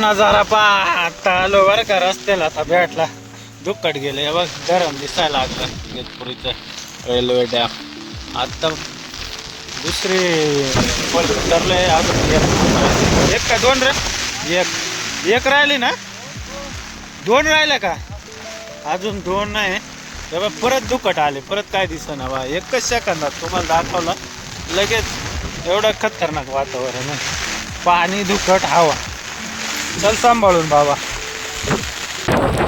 नजारा पाहता आलो बरं का रस्त्याला आता भेटला. दुक्कट गेलं हे बघ गरम दिसायला लागलं. इगतपुरीचं रेल्वे डॅम आता दुसरी पल आहे अजून एक. का दोन रे? एक. एक राहिली ना? दोन राहिले का? अजून दोन नाही. तेव्हा परत दुखट आले परत काय दिसना बा. एकच सेकंदात तुम्हाला दाखवलं. लगेच एवढं खतरनाक वातावरण पाणी दुखट हवा. चल सांभाळून बाबा.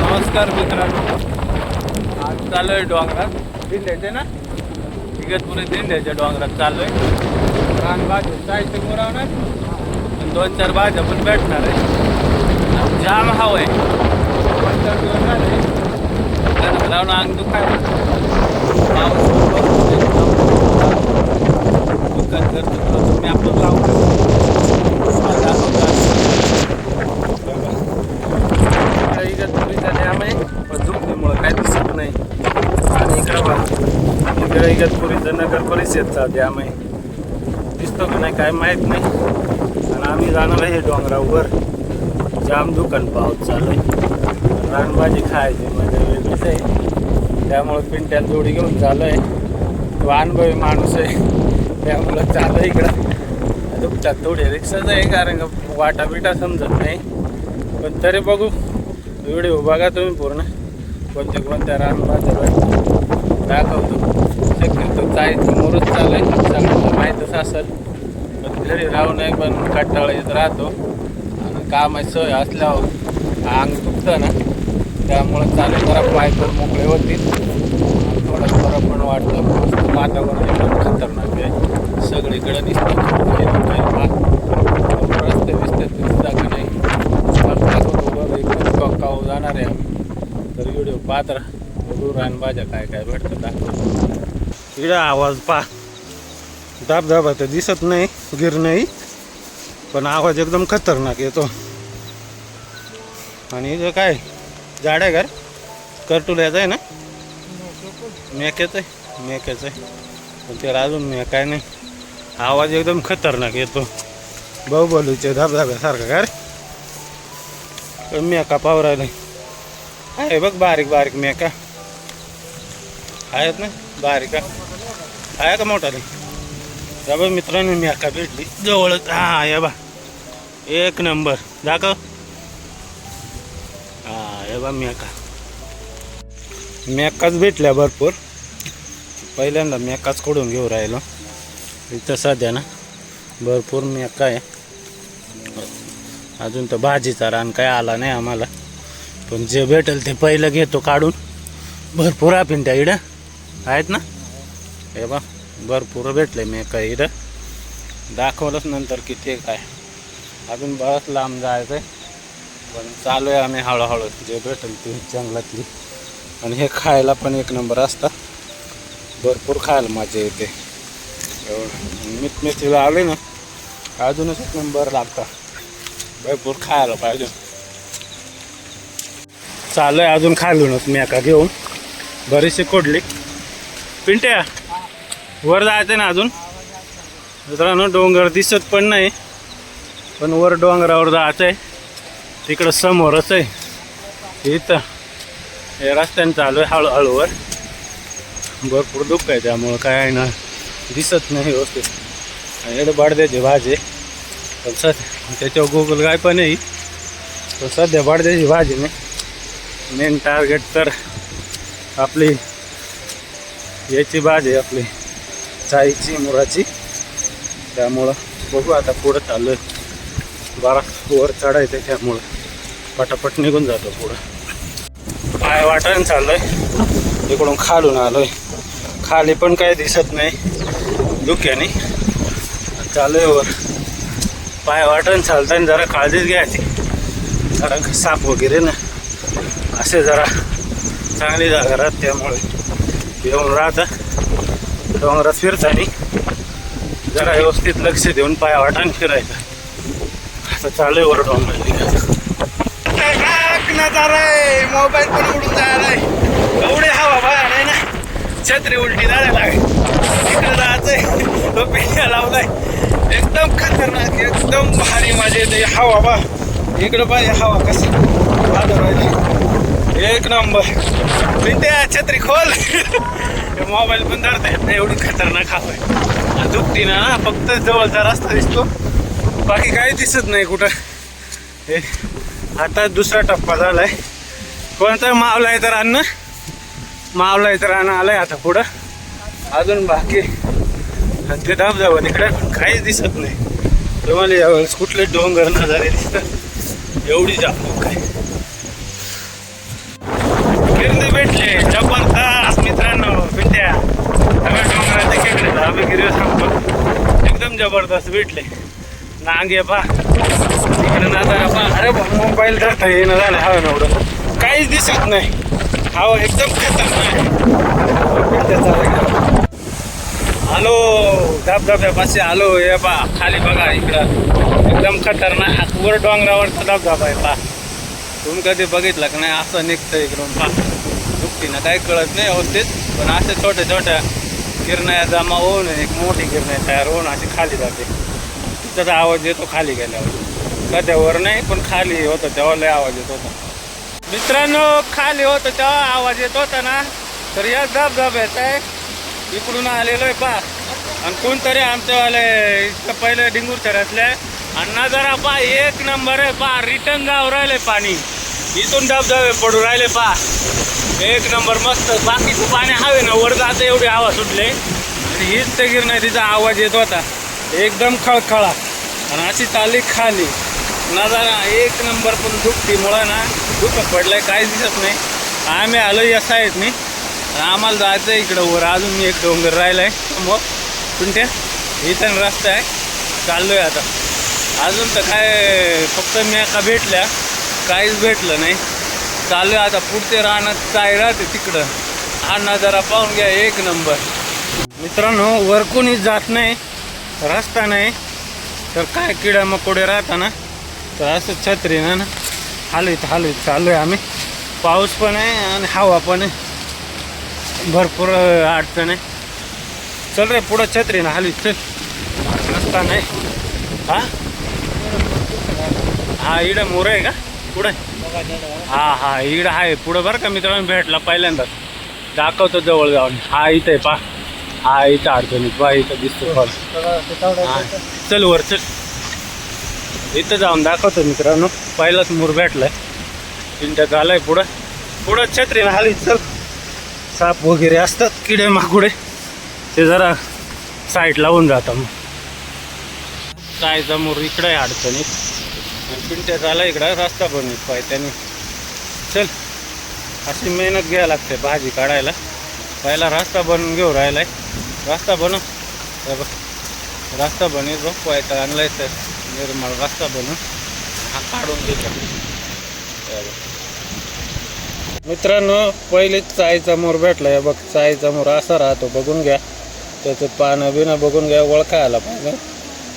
नमस्कार मित्रांनो. आज चालू आहे डोंगरात दिंड्याचे ना? इगतपुरी दिंड्याच्या डोंगरात चालू आहे रान भाजी साहित्य मुरावणार दोन चार भाज्या पण भेटणार आहे जाम हवं आहे. दोन चार दिवस झाले. घरात अंग दुखाय पाऊस दुकान करतो तुम्ही आपलं लावू इगतपुरीचा डॅम आहे पण काय दिसत नाही. आणि इकडं बघा. इकडे इगतपुरीचं नगर परिषदचा डॅम आहे दिसतो की नाही काय माहीत नाही. आणि आम्ही जाणार आहे डोंगरावर. जाम दुकान पाऊस चालू आहे. रानभाजी खायची म्हणजे वेगळीच आहे. त्यामुळं पिंट्यात जोडी घेऊन चालू आहे. तो अनुभवी माणूस आहे. त्यामुळं चालू आहे इकडं. दुपटात थोडी रिक्षाच आहे कारण का वाटा बिटा समजत नाही. पण तरी बघू. व्हिडिओ बघा तुम्ही पूर्ण. कोणत्या कोणत्या रानभाज्या दाखवतो. शक्यतो जायचं मोरच चालू आहे. सगळ्यांना माहीतच असेल. पण घरी राहू नये पण कंटाळा येत राहतो. आणि कामाची सोय असल्यावर अंग दुखतं ना. त्यामुळं चालू जरा पाय पण मोकळे होतील. थोडं बरं पण वाटतं वातावरण एकदम खतरनाक आहे. सगळीकडे दिसतं. रस्ते दिसता का नाही मला दाखवतो बघा इकडे कोकाव जाणार आहे तर व्हिडिओ पाहत राहा. बघू रानभाज्या काय काय भेटतं दाखव इकडे आवाज पा दाबदाबा तर दिसत नाही गिर नाही पण आवाज एकदम खतरनाक येतो. आणि इथं काय? झाड आहे का करटुल्याचं आहे ना? मेक्याचं आहे. मेक्याचं आहे. पण त्याला अजून मे काय नाही. आवाज एकदम खतरनाक येतो. बाहुबलीचे धबधब्यासारखा काय रे मेका पावरायला? हे बघ बारीक बारीक मेका. आहेत ना? बारीक. आहे का मोठा या बघ मित्रांनो मेका भेटली. जवळच. हा या बा. एक नंबर. दाखव. हा हे बा मेका. मेकाच भेटल्या भरपूर. पहिल्यांदा मेकाच कडून घेऊ राहिलो. इथं सध्या ना भरपूर मेका आहे. अजून तर भाजीचा रान काय आला नाही आम्हाला. पण जे भेटेल ते पहिलं घेतो काढून. भरपूर आपण त्या इडं. आहेत ना? हे बा भरपूर भेटले काय इडं. दाखवलंच नंतर किती काय. अजून बरंच लांब जायचं आहे पण चालू आहे आम्ही हळूहळू. जे भेटेल ते जंगलातली. आणि हे खायला पण एक नंबर असतात भरपूर खायला मजा येते. एवढं. मीठ मेथीला आले ना अजूनच एक नंबर लागतात भरपूर खायला पाहिजे. चालू आहे अजून खालूनच मी एका घेऊन. बरीचशी कोडली पिंट्या वर जायचं ना अजून? मित्रांनो डोंगर दिसत पण नाही पण वर डोंगरावर जायचं आहे तिकडं समोरच आहे. इथं. हे रस्त्याने चालू आहे हळूहळूवर. भरपूर दुःख आहे त्यामुळं काय आहे ना दिसत नाही व्यवस्थित. आणि एवढं बडद्याची भाजी. पण सध्या त्याच्यावर गुगल काय पण आहे. पण सध्या बडद्याची भाजी नाही. मेन टार्गेट तर आपली याची भाजी आहे आपली चाईची मुराची. त्यामुळं बघू आता पुढं चालू आहे बारा वर चढायचं आहे त्यामुळं. पटापट निघून जातो पुढं. पाय वाटायला चाललोय. इकडून खालून आलोय. खाली पण काही दिसत नाही. धुक्याने चालू आहे वर. पाय वाटण चालताना जरा काळजीच घ्यायची. कारण साप वगैरे ना. असे जरा चांगली जागा राहत त्यामुळे येऊन राहतं. डोंगरात फिरताना जरा व्यवस्थित लक्ष देऊन पाया वाटण फिरायचं. आता चालू आहे वर डोंगर मोबाईल पण उडून जायला एवढे हवा बाहेर आहे ना. छत्री उलटी जायला लागे इकडे जायचंय तो पेढ्या लावलाय. एकदम खतरनाक एकदम भारी माझे ते हवा बा. इकडं पाहिजे हवा कसं वादळ राहिली एक नंबर. त्या छत्री खोल. मोबाईल पण धरता येत नाही एवढी खतरनाक हवा दुपटी ना ना फक्त जवळचा रस्ता दिसतो. बाकी काही दिसत नाही कुठं. हे आता दुसरा टप्पा झालाय. कोणता मावला आहे तर अन्न? मावला आहे तर अन्न आलाय आता पुढं. अजून बाकी ते ते जावं तिकडे पण काहीच दिसत नाही. तुम्हाला यावेळेस कुठले डोंगर नजारे दिसतात. एवढी जाप जबरदस्त मित्रांनो भेट्या. सगळ्या डोंगराच्या खेकडे आम्ही गिरी सांगतो एकदम जबरदस्त भेटले. नांगे पा. तिकडे ना पा. अरे मोबाईल धरता येणं झालं हवं एवढं. काहीच दिसत नाही. हवं एकदम खतरनाक आलो धबधब्यापाशी आलो हे पा. खाली बघा इकडं. एकदम खतरनाक वर डोंगरावरचा धबधबा आहे पा. तुम्ही कधी बघितलं का नाही? असं निघतं इकडून पा. दुपटीनं काही कळत नाही व्यवस्थित पण अशा छोट्या छोट्या गिरण्या जमा होऊन एक मोठी गिरण्या तयार होऊन अशी खाली जाते. त्याचा आवाज येतो खाली गेल्यावर. कध्यावर नाही पण खाली होतं तेव्हा लय आवाज येत होता. मित्रांनो खाली होतं तेव्हा आवाज येत होता ना? तर या धबधब्याचा आहे इकडून आलेलो आहे पा आणि कोणतरी आमच्यावाले इथं पहिले डिंगूर चऱ्यातले आणि नजारा पा एक नंबर आहे पा रिटर्न जाऊ राहिले पाणी. इथून धबधबे पडू राहिले पा एक नंबर मस्त बाकीचं पाणी हवे ना वर जातं एवढी हवा सुटले. आणि हीच ते तिचा आवाज येत होता. एकदम खळखळा. आणि अशी चालली खाली. नजारा एक नंबर पण दुपटीमुळं ना दुःख पडलंय काहीच दिसत नाही. आम्ही आलो या साईडनी आम्हाला जायचं आहे इकडं वर. अजून मी एक डोंगर राहिलाय. समोर तुमच्या इथं रस्ता आहे. चाललोय आता. अजून तर काय फक्त मी एका भेटल्या. काहीच भेटलं नाही. चालू आता पुढचे राहणं काय राहते तिकडं? हा नजारा पाहून घ्या एक नंबर. मित्रांनो वर कोणीच जात नाही रस्ता नाही. तर काय किडा मकोडे राहता ना तर असं छत्री ना हालवीत हालवीत चालू आहे आम्ही. पाऊस पण आहे आणि हवा पण आहे. भरपूर अडचण आहे. चल रे पुढं छत्री ना हालवीत चल. रस्ता नाही. हा? हा इडं मोर आहे का? पुढं? हा हा इकडं आहे पुढं बरं का मित्रांनो भेटला पहिल्यांदाच दाखवतो जवळ जाऊन. हा इथं आहे पा हा इथं अडचणीत पा इथं दिसतो फॉल चल वर चल. इथं जाऊन दाखवतो मित्रांनो. पहिलाच मूर भेटलाय. इंट्यात आलाय पुढं. पुढं छत्री आली चल. साप वगैरे असतात किडे माकुडे. ते जरा साईड लावून जातात मग. जायचा मूर इकडे अडचणीत. पिंट्या झाला इकडं रस्ता बनवित पाय त्याने. चल अशी मेहनत घ्यायला लागते भाजी काढायला. पहिला रस्ता बनवून घेऊ राहिलाय. रस्ता बनव बघ रस्ता बनवीत बघ पायता आणलाय तर निर्मळ रस्ता बनवून हा काढून देतो मित्रांनो पहिलेच चायचा मोर भेटलाय. बघ चायचा मोर असा राहतो बघून घ्या. त्याचं पानं बिनं बघून घ्या ओळखायला पाहिजे.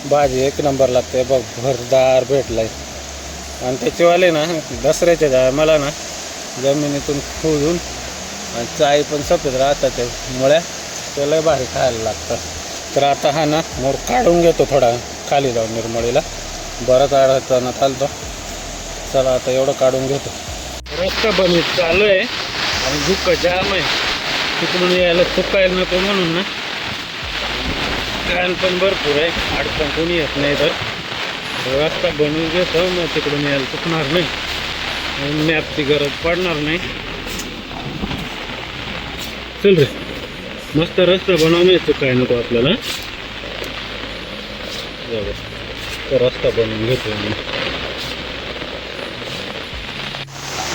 भाजी एक नंबर लागते. बघ भरदार भेटलाय. आणि त्याचेवाले ना दसऱ्याच्या टायमाला ना जमिनीतून खोदून आणि चाई पण सफेद राहतात ते मुळ्या. त्याला भारी खायला लागतं. तर आता हा ना मोर काढून घेतो थोडा. खाली जाऊन निर्मळीला. बराच अडचण चालतो चला आता एवढं काढून घेतो. रस्ता बनवीत चालू आहे आणि दुःख जाम आहे. तिकडून यायला चुकायला नको म्हणून ना. घाण पण भरपूर आहे. अडचण कोणी येत नाही तर. रस्ता बनवून घेतो मग तिकडून यायला चुकणार नाही. मॅपची गरज पडणार नाही. चल रे. मस्त रस्ता बनवणे चुकाय नको आपल्याला. रस्ता बनवून घेतो मी.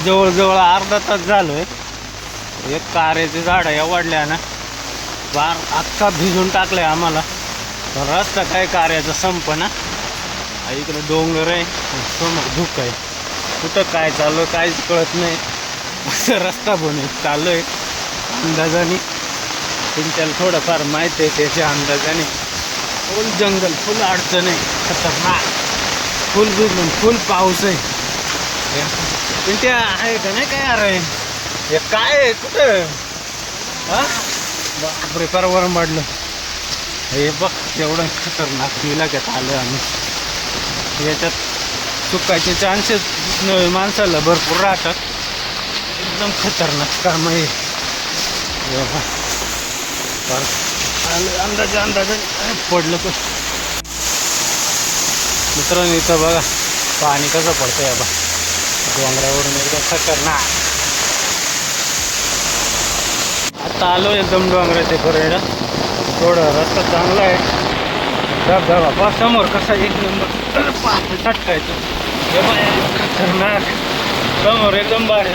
जवळजवळ अर्धा तास झालोय. एक कारेचे झाड या वाढल्या ना. बार अख्खा भिजून टाकलाय आम्हाला. रस्ता काय कार्याचा संप ना. आ, इकडं डोंगर आहे. समोर धुक आहे. कुठं काय चालू आहे काहीच कळत नाही. असं रस्ता बनवत चालू आहे अंदाजाने. तुमच्याला थोडंफार माहीत आहे त्याच्या अंदाजाने. फुल जंगल फुल अडचण. आहे खतरनाक. फुल भिजून फुल पाऊस आहे. पण आहे का नाही काय अरे? हे काय आहे? कुठं? हा? बापरे परवर वाढलं हे बघ एवढं खतरनाक इलाक्यात आलं आम्ही. याच्यात चुकायचे चान्सेस माणसाला भरपूर राहतात. एकदम खतरनाक काम आहे हे. बघा. आलं- अंदाजे अंदाजे पडलं तर मित्रांनो इथं बघा पाणी कसं पडतंय बा डोंगरावरून एकदम खतरनाक. आता आलो एकदम डोंगराच्या कडेला. थोडं रस्ता चांगला आहे. धबधबा पा समोर कसा एक नंबर पाहतो चटकायचं हे बघा, खतरनाक समोर एकदम भारी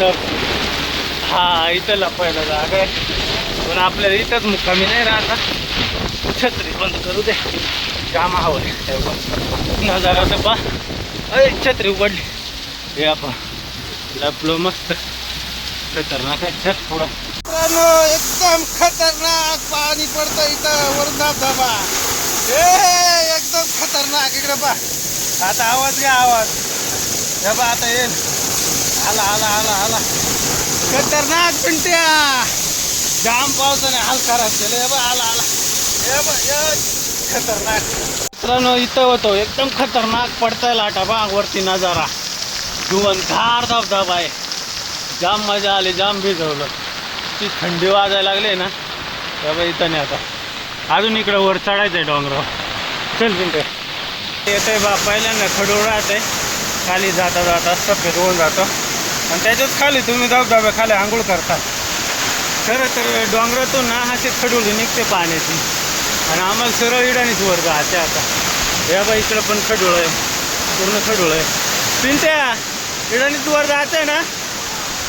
हा इथं लपायला जागा आहे पण आपल्याला इथंच मुक्कामी नाही राहता छत्री बंद करू दे काम हवं नजारा तर पा अरे छत्री उघडली हे आपण लपलो मस्त खतरनाक आहे चल थोडा एकदम खतरनाक पाणी पडतं इथं वरून धबधबा ए एकदम इकडे पा आता आवाज घ्या आवाज. हे बा आता येईल. आला आला आला आला. खतरनाक पिंट्या जाम पावसाने हाल खराब केले हे बा आला आला. हे बा ये, खतरनाक. मित्रांनो इथं होतो. एकदम खतरनाक पडताय लाटा बा वरती नजारा. धुवनधार धबधबा आहे. जाम मजा आली जाम भिजवलं. ती थंडी वाजायला लागली ना. तेव्हा इथं नाही आता. अजून इकडं वर चढायचं आहे डोंगरावर. चल येतं आहे बा पहिल्यांदा खडूळ आहे खाली जाता जाता सफेद होऊन जातं. आणि त्याच्यात खाली तुम्ही धबधब्या खाली आंघोळ करता. खरं तर डोंगरातून ना असे खडूळ निघते पाण्याची. आणि आम्हाला सरळ इडाणीच वर जायचं आता. या बा इकडं पण खडूळ आहे. पूर्ण खडूळ आहे. पिंट्या इडाणीच वर जायचं आहे ना?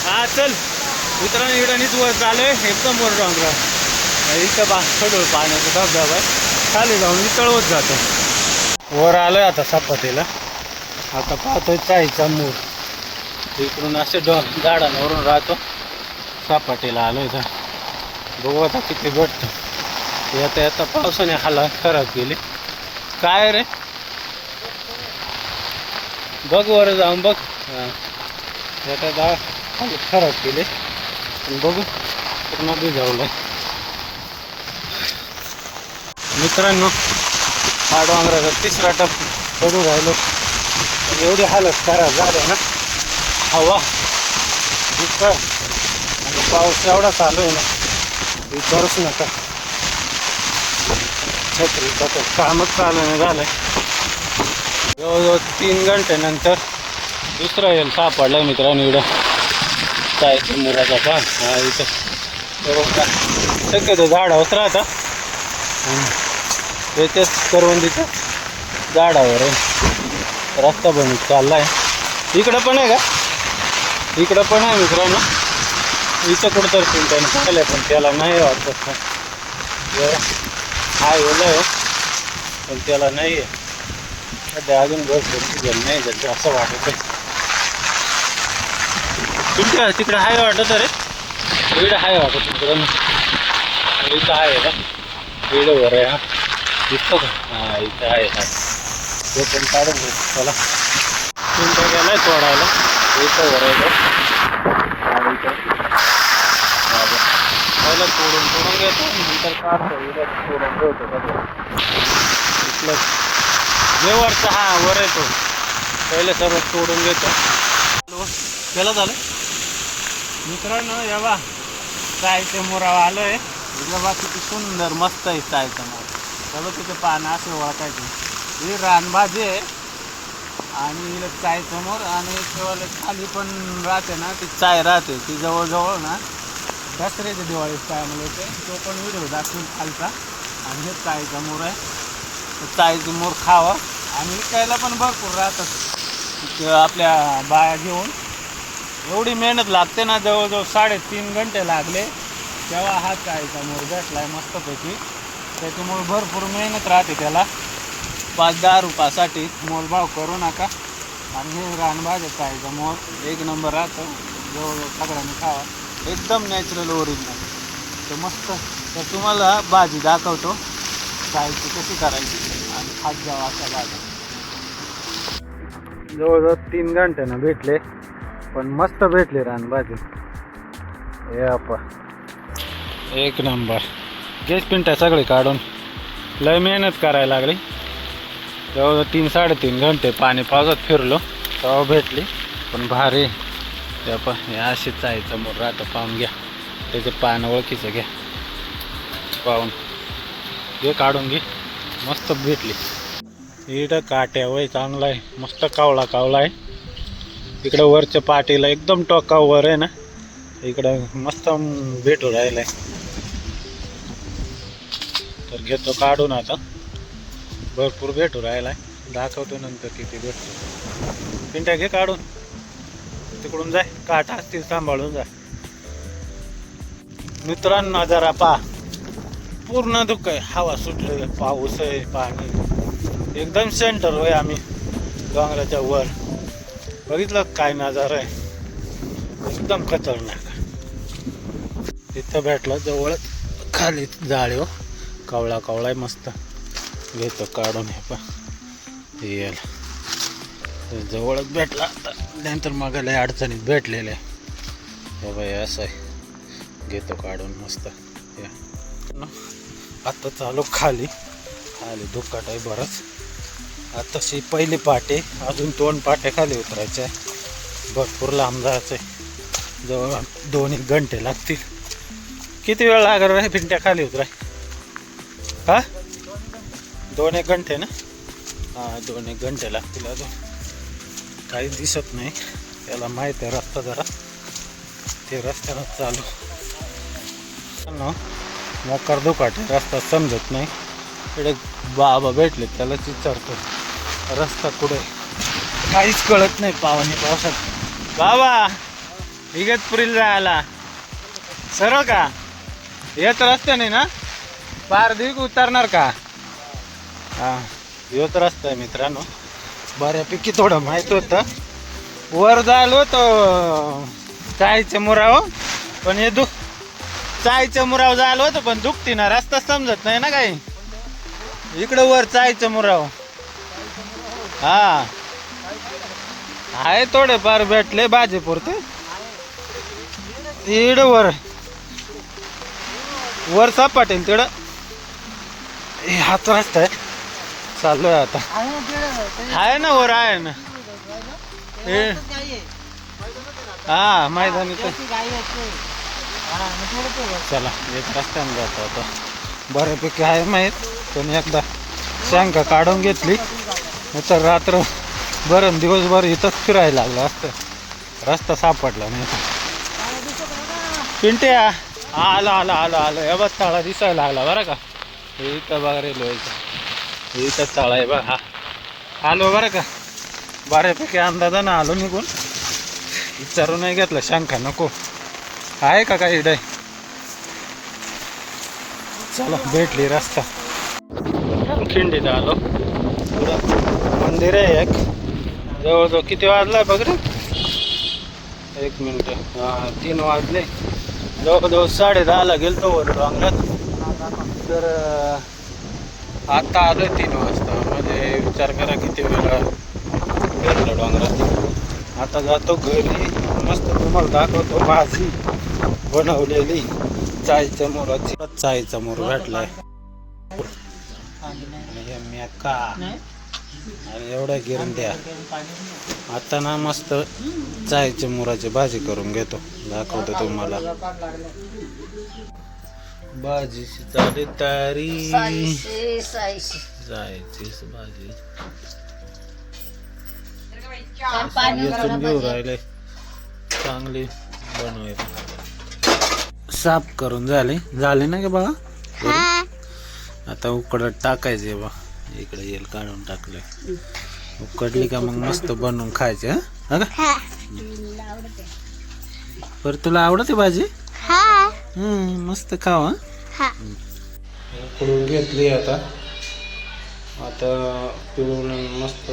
हा चल. मित्रांनो इडाणीच वर चालू आहे एकदम वर डोंगरा इथं बा खडूळ पाण्याचा धबधबा आहे. खाली जाऊन वितळवत जातो. वर आलोय आता सपाटीला. आता पाहतोय चायचा मूर इकडून असे डोंग झाडांवरून राहतो. सापाटेला आलोय तर बघू आता किती भेटतं. येता येता पावसाने हाला खराब केली. काय रे? बघ वर जाऊन बघ. येता जा खाली खराब केले. पण बघू. पूर्ण भिजवलं मित्रांनो हा डोंगराचा तिसरा टप. चढू राहिलो. एवढी हालत खराब झाली ना. हवा. दुष्काळ आणि पाऊस एवढा चालू आहे ना विचारूच नका. छत्रीचं तर कामच चालू नाही झालंय. जवळजवळ तीन घंट्यानंतर दुसरा येईल सापडला मित्रांनो इकडं. काय मुराचा पा हा इथं. शक्यतो झाडावरच राहता. याच्याच करवंदीच्या झाडावर आहे. रस्ता बनत चाललाय. इकडं पण आहे का? इकडं पण आहे मित्रांनो. इथं कुठं तर पिंटाने आहे पण त्याला नाही वाटत. का हा ओलं आहे. पण त्याला नाही आहे. सध्या अजून बस झाली नाही त्याचं असं वाटत आहे. तुमच्या तिकडे हाय वाटत अरे इकडे हाय वाटत मित्रांनो. इथं आहे का? वेळेवर आहे हा. दिसतो का? हा इथं आहे हा. तो पण काढून दे चला. तुमचा गेलाय तोडायला. इथं वर आहे बघ. पहिलं तोडून तोडून घेतो नंतर काढतो. इकडे तोडून ठेवतो का इथलं जे वरचा हा वर येतो. पहिले सर्व तोडून घेतो. केलं झालं? मित्रांनो या बा. चायचे मोरावा आलोय. इथलं बा किती सुंदर मस्त आहे चायचं मोर सगळं तिथे पानं असे ओळखायचे. ही रानभाजी आहे आणि हिला चाय समोर आणि तेव्हा खाली पण राहते ना ती चाय राहते ती जवळजवळ ना दसऱ्याच्या दिवाळीत टायमाला येते तो पण व्हिडिओ दाखवून खालचा. आणि हे चायचा मोर आहे. तर चायचं मोर खावं. आणि विकायला पण भरपूर राहतात. ते आपल्या बाया घेऊन. एवढी मेहनत लागते ना जवळजवळ साडेतीन घंटे लागले. तेव्हा हा चायचा मोर आहे मस्तपैकी. त्याच्यामुळे भरपूर मेहनत राहते त्याला. पाच दहा रुपयासाठी मोलभाव करू नका. आणि हे रानभाज्या चायचा मोल. एक नंबर राहतं. जवळजवळ सगळ्यांनी खावा. एकदम नॅचरल ओरिजिनल तर मस्त. तर तुम्हाला भाजी दाखवतो. चायची कशी करायची. आणि खात जावा अशा भाज्या. जवळजवळ तीन घंट्यानं भेटले. पण मस्त भेटले रानभाजी. हे आपा. एक नंबर. गेस पिंट्या सगळे काढून. लय मेहनत करायला लागली. जवळजवळ तीन साडेतीन घंटे पाणी पावसात फिरलो. तेव्हा भेटली. पण भारी. त्या पण हे अशीच आहे समोर राहतं. पाहून घ्या. त्याचे पान ओळखीचं घ्या. पाहून. घे काढून घे. मस्त भेटली. इकडं काट्या वय चांगला आहे. मस्त कावळा कावळा आहे. इकडं वरच्या पाटीला एकदम टोकावर आहे ना. इकडं मस्त भेटू राहिलाय. तर घेतो काढून आता. भरपूर भेटू राहिला दाखवतो नंतर किती भेटतो. पिंट्या घे काढून. तिकडून जाय. काटा असतील सांभाळून जा मित्रांनो जरा पा पूर्ण दुःख आहे. हवा सुटले पाऊस आहे पाणी. एकदम सेंटर होय आम्ही. डोंगराच्या वर. बघितलं काय नजारा आहे? एकदम खतरनाक. तिथं भेटलं जवळच खाली जाळी हो. कावळा कावळा आहे मस्त. घेतो काढून हे पण येल. जवळच भेटला आता. नंतर मग लय अडचणीत भेटलेलं आहे. हे असं आहे. घेतो काढून मस्त. या. न, आता चालू खाली. खाली दुःखाट आहे बरंच. आताशी पहिली पाटे अजून दोन पाटे खाली उतरायचे आहे. भरपूर लांब जायचं आहे. जवळ दोन एक घंटे लागतील. किती वेळ लागणार आहे भिंट्या खाली उतराय? हा? दोन एक घंटे ना? हां दोन एक घंटे लागतील अजून. काही दिसत नाही. त्याला माहीत आहे रस्ता जरा. ते रस्त्यानं चालू. न, मोकार दुकाट रस्ता समजत नाही. इकडे बाबा भेटले त्याला विचारतो रस्ता कुठे? काहीच कळत नाही पावनी पावसात. बाबा इगतपुरीला जायला सरळ का? येत रस्त्याने ना? पारदीक उतरणार का? हा योच रस्ता आहे मित्रांनो. बऱ्यापैकी थोडं माहीत होतं. वर झालो तो चायचं मुराव पण हे दुख चायचं मुराव झालं होतं पण दुखती ना रस्ता समजत नाही ना काही. इकडं वर चायचं मुराव हा. आहे थोडेफार भेटले भाजी पुरते इड वर वर सापाटेल तिकडं. हे हात रस्ता आहे. चाललोय आता. आहे ना वर आहे ना. हे. हा मैदानी तर चला एक रस्त्याने जातो आता. बऱ्यापैकी आहे माहीत पण एकदा शंका काढून घेतली. तर रात्र बरं दिवसभर इथंच फिरायला लागलं असतं. रस्ता सापडला नाही. पिंट्या आलं आला आलो आलं. हे बघ तळा दिसायला लागला बरं का? हे इथं बघा रेल्वेचा हे इथं चाळा आहे बघ. हा आलो बरं का? बऱ्यापैकी अंदाजानं आलो निघून. विचारू नाही घेतलं शंका नको. आहे का काही डाय चला भेटली रस्ता. खिंडीत आलो. पुढं मंदिर आहे एक. जवळजवळ किती वाजला बघ रे? एक मिनिट. हा तीन वाजले. जवळजवळ साडे दहाला गेलतो वर डोंगरात तर आत्ता आता आलोय तीन वाजता. म्हणजे विचार करा किती वेळा फिरलो डोंगरात. आता जातो घरी. मस्त तुम्हाला दाखवतो भाजी बनवलेली. चायच्या मोराची. चायचा मोर भेटलाय. आणि हे मेका आणि एवढ्या गिरंद्या आता ना मस्त चायच्या मोराची भाजी करून घेतो. दाखवतो तुम्हाला. भाजीची सहाशे सहाशे जायचीच भाजी. पाणी घेऊ राहिले. चांगली बनवायला. साफ करून झाले. झाले ना का बघा आता उकडत टाकायचे बा. इकडे येल काढून टाकले. उकडली का मग मस्त बनवून खायचे हा? का? बरं तुला आवडते भाजी? मस्त खावा उकडून घेतली आता. आता पिळून मस्त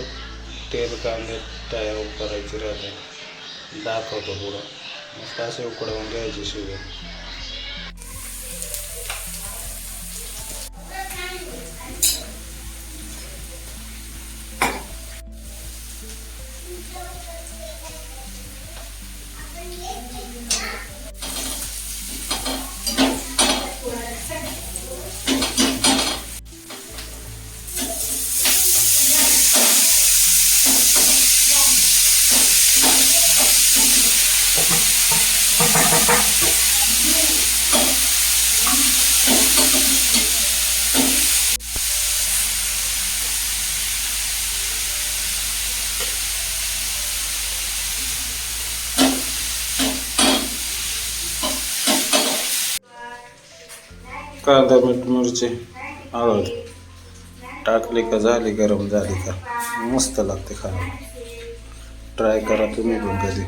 तेल कांदे तयार करायची राहते. दाखवतो पुढं. मस्त असे उकडवून घ्यायचे शिवे कांदा मीठ मिरची हळद. टाकली का झाली गरम झाली का. मस्त लागते खायला. ट्राय करा तुम्ही पण कधी.